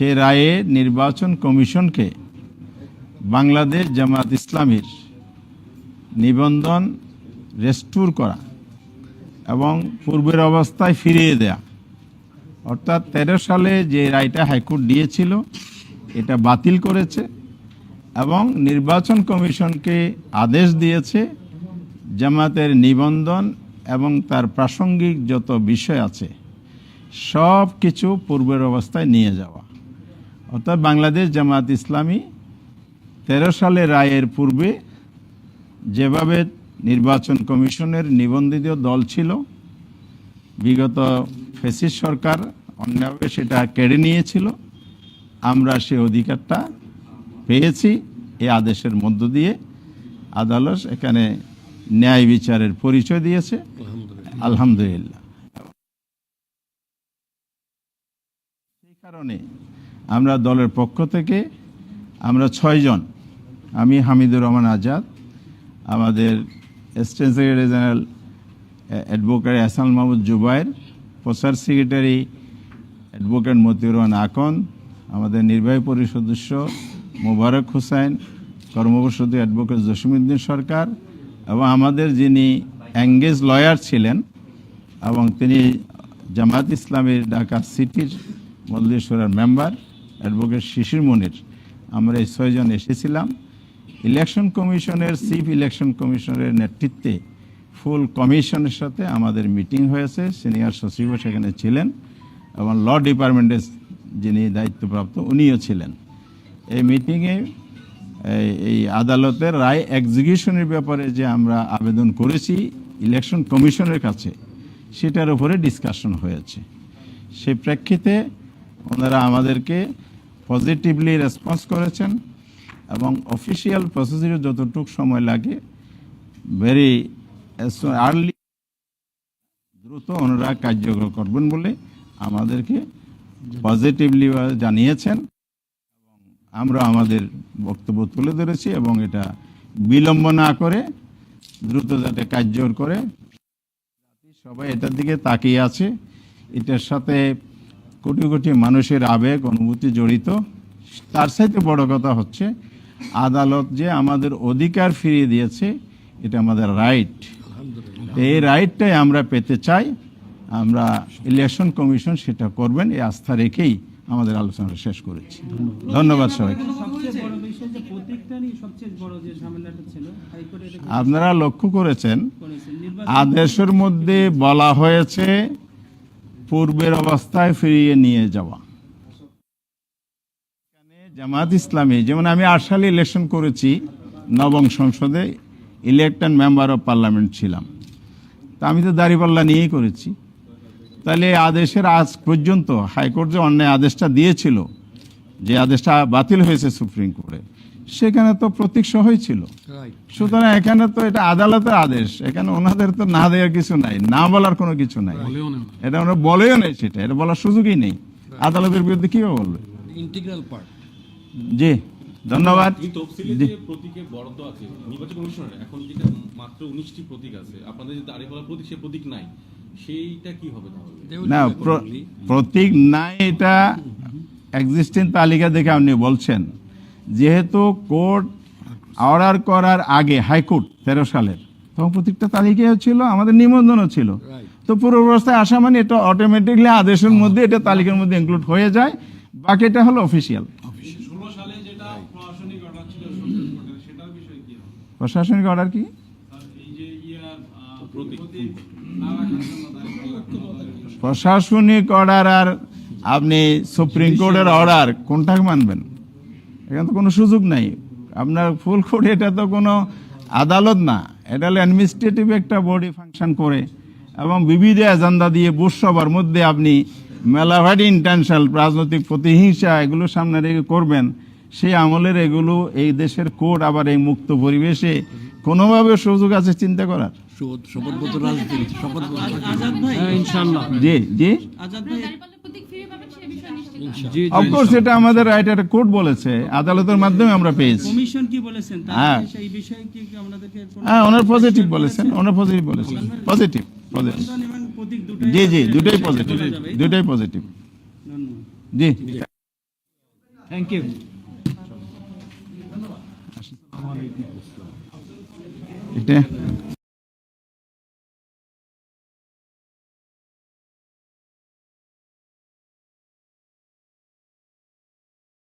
সে রায়ে নির্বাচন কমিশনকে বাংলাদেশ জামাত ইসলামীর নিবন্ধন রেস্টোর করা এবং পূর্বের অবস্থায় ফিরিয়ে দেয়া। অর্থাৎ তেরো সালে যে রায়টা হাইকোর্ট দিয়েছিল, এটা বাতিল করেছে এবং নির্বাচন কমিশনকে আদেশ দিয়েছে জামাতের নিবন্ধন এবং তার প্রাসঙ্গিক যত বিষয় আছে, সব কিছু পূর্বের অবস্থায় নিয়ে যাওয়া। অর্থাৎ বাংলাদেশ জামাত ইসলামী তেরো সালে রায়ের পূর্বে যেভাবে নির্বাচন কমিশনের নিবন্ধিত দল ছিল বিগত ফেসিস সরকার অন্যভাবে সেটা কেড়ে নিয়েছিল আমরা সে অধিকারটা পেয়েছি এই আদেশের মধ্য দিয়ে আদালত এখানে ন্যায় বিচারের পরিচয় দিয়েছে। আলহামদুলিল্লাহ। সেই কারণে আমরা দলের পক্ষ থেকে, আমরা ছয়জন আমি হামিদুর রহমান আজাদ, আমাদের assistant secretary general advocate Hasan Mahmud Jubair, প্রচার সেক্রেটারি অ্যাডভোকেট মতিউর রহমান আকন, আমাদের নির্বাহী পরিষদ সদস্য মোবারক হোসেন কর্মকর্তা অ্যাডভোকেট জসিমুদ্দিন সরকার এবং আমাদের যিনি অ্যাঙ্গেজ লয়ার ছিলেন এবং তিনি জামাত ইসলামের ঢাকা সিটির মল্লেশ্বরের মেম্বার অ্যাডভোকেট শিশির মনির। আমরা এই ছয়জন এসেছিলাম। ইলেকশন কমিশনের, চিফ ইলেকশন কমিশনের নেতৃত্বে ফুল কমিশনের সাথে আমাদের মিটিং হয়েছে। সিনিয়র সচিবও সেখানে ছিলেন এবং ল ডিপার্টমেন্টের যিনি দায়িত্বপ্রাপ্ত, উনিও ছিলেন। এই মিটিংয়ে এই- আদালতের রায় এক্সিকিউশনের ব্যাপারে যে আমরা আবেদন করেছি ইলেকশন কমিশনের কাছে, সেটার উপরে ডিসকাশন হয়েছে। সেই প্রেক্ষিতে ওনারা আমাদেরকে পজিটিভলি রেসপন্স করেছেন এবং অফিসিয়াল প্রসিডিউর যতটুকু সময় লাগে ভেরি আর্লি দ্রুত ওনারা কার্যকর করবেন বলে আমাদেরকে পজিটিভলি জানিয়েছেন। এবং আমরা আমাদের বক্তব্য তুলে ধরেছি এবং এটা বিলম্ব না করে, দ্রুত যাতে কার্যকর করে সবাই এটার দিকে তাকিয়ে আছে। এটার সাথে কোটি কোটি মানুষের আবেগ, অনুভূতি জড়িত। তার সাথে বড় কথা হচ্ছে, আদালত যে আমাদের অধিকার ফিরিয়ে দিয়েছে, এটা আমাদের রাইট এই রাইটটাই আমরা পেতে চাই, আমরা ইলেকশন কমিশন সেটা করবেন, এই আস্থা রেখেই আমাদের আলোচনাটা শেষ করেছি। ধন্যবাদ সবাইকে। আপনারা লক্ষ্য করেছেন, আদেশের মধ্যে বলা হয়েছে পূর্বের অবস্থায় ফিরিয়ে নিয়ে যাওয়া। জামাত ইসলামী, যেমন আমি আশাল ইলেকশন করেছি, নবম সংসদে ইলেকটেড মেম্বার অফ পার্লামেন্ট ছিলাম। তা আমি তো দাঁড়িপাল্লা নিয়েই করেছি। তাহলে আদেশের আজ পর্যন্ত হাইকোর্ট যে অন্যায় আদেশটা দিয়েছিল যে আদেশটা বাতিল হয়েছে সুপ্রিম কোর্টে সেখানে তো প্রতীক সহই ছিল। সুতরাং এখানে তো এটা আদালতের আদেশ এখানে ওনাদের তো না দেওয়ার কিছু নাই না বলার কোনো কিছু নাই। এটা ওরা বলেও নেই সেটা এটা বলার সুযোগই নেই। আদালতের বিরুদ্ধে কীভাবে বলবে? ইন্টিগ্রাল পার্ট জি ধন্যবাদ। এই তফসিলে জি। যে প্রতীকের বরাদ্দ আছে নির্বাচন কমিশনের এখন যেটা মাত্র উনিশটি প্রতীক আছে আপনাদের যে দাঁড়িপাল্লা প্রতীক সে প্রতীক নাই সেইটা কি হবে না প্রতীক নাই এটা এক্সিস্টিং তালিকা দেখে আপনি বলছেন যেহেতু কোর্ট অর্ডার করার আগে হাইকোর্ট তেরো সালের তখন প্রতীকটা তালিকাও ছিল আমাদের নিবন্ধনও ছিল। তো পুরো অবস্থায় আসা মানে এটা অটোমেটিকলি আদেশের মধ্যে এটা তালিকার মধ্যে ইনক্লুড হয়ে যায় বাকিটা হলো অফিসিয়াল ষোলো সালে যেটা প্রশাসনিক অর্ডার ছিল সুপ্রিম কোর্টের সেটার বিষয়ে কি? প্রশাসনিক অর্ডার আর আপনি সুপ্রিম কোর্টের অর্ডার কোনটাকে মানবেন? এখানে তো কোনো সুযোগ নাই। আপনার ফুল কোর্ট এটা তো কোনো আদালত না। এটা হলো অ্যাডমিনিস্ট্রেটিভ একটা বডি ফাংশন করে এবং বিবিধ এজেন্ডা দিয়ে বুশ মধ্যে আপনি মেলাভাইড ইন্টেনশনাল রাজনৈতিক প্রতিহিংসা এগুলো সামনে রেখে করবেন। সেই আমলের এগুলো এই দেশের কোর্ট আবার এই মুক্ত পরিবেশে কোনোভাবে সুযোগ আছে চিন্তা করার? ইনশাআল্লাহ। জি জি। আজাদ ভাই দাঁড়িপাল্লা প্রতীক ফিরে পাবেন সে বিষয়ে নিশ্চিত জি অফকোর্স এটা আমাদের রাইট একটা কোর্ট বলেছে। আদালতের মাধ্যমে আমরা পেয়েছি। কমিশন কি বলেছেন? তার হ্যাঁ। সেই বিষয়ে কি আমাদেরকে হ্যাঁ ওনার পজিটিভ বলেছেন ওনার পজিটিভ বলেছেন। পজিটিভ পজিটিভ জি জি দুটোই পজিটিভ এই? দুটোই পজিটিভ জি। থ্যাংক ইউ এটা